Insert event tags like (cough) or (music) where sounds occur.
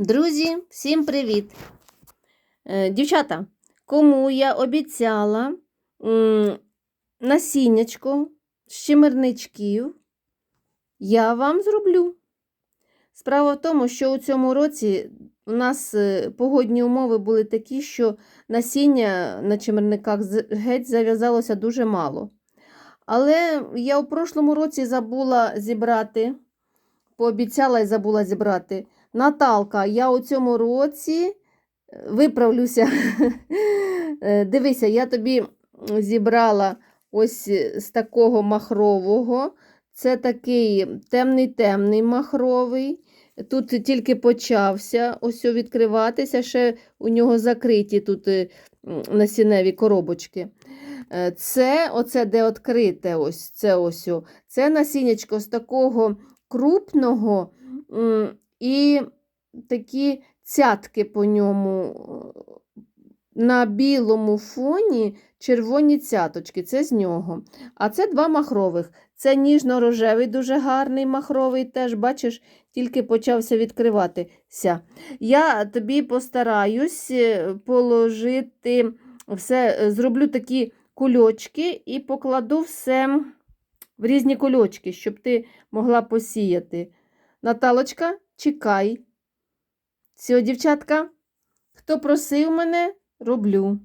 Друзі, всім привіт! Е, Дівчата, кому я обіцяла насіннячко з чимерничків, я вам зроблю. Справа в тому, що у цьому році у нас е, погодні умови були такі, що насіння на чимерниках геть зав'язалося дуже мало. Але я у прошлому році забула зібрати, пообіцяла і забула зібрати. Наталка, я у цьому році е, виправлюся. (laughs) Е, Дивися, я тобі зібрала ось е, з такого махрового. Це такий темний-темний махровий. Тут тільки почався ось відкриватися, ще у нього закриті тут насінневі коробочки. Це оце де відкрите, ось це ось. Це насіннячко з такого крупного і такі цятки по ньому. е, На білому фоні червоні цяточки, це з нього. А це два махрових. Це ніжно-рожевий, дуже гарний махровий, теж, бачиш, тільки почався відкриватися. Я тобі постараюсь е, положити все, е, зроблю такі кульочки і покладу все в різні кульочки, щоб ти могла посіяти. Наталочка, чекай. Все, дівчатка, хто просив мене, роблю.